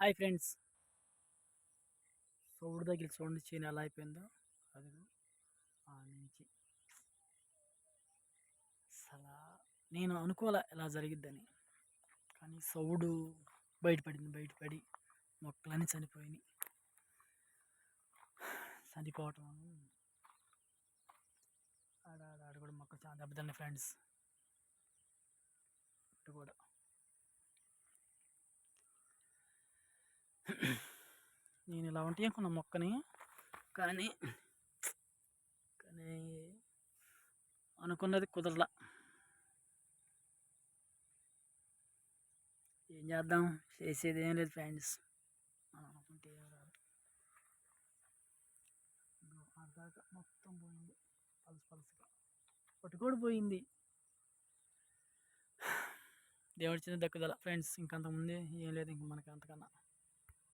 Hi friends. సౌడు దగ్గర చూడండి చేను ఎలా అయిపోయిందో అది ఆ నుంచి. అసలు నేను అనుకోలే ఇలా జరిగిద్దని. కానీ సౌడు బయటపడింది బయటపడి మొక్కలన్నీ చనిపోయినాయి. చనిపోవటం. ఆడ ఆడ ఆడ కూడా మొక్కలు చాలా దెబ్బతిన్నాయి ఫ్రెండ్స్ ఇటు కూడా నేను ఇలా ఉంటే కొన్న మొక్కని. కానీ కానీ అనుకున్నది కుదరలా. ఏం చేద్దాం? చేసేది ఏం లేదు ఫ్రెండ్స్. మనం అనుకుంటే అర్ధాక మొత్తం పోయింది. పలుసు పలుసుగా. పట్టుకోడు కూడా పోయింది. దేవుడి చిన్న దక్కుదల ఫ్రెండ్స్ ఇంకంతకుముందే ఏం లేదు ఇంక మనకి అంతకన్నా.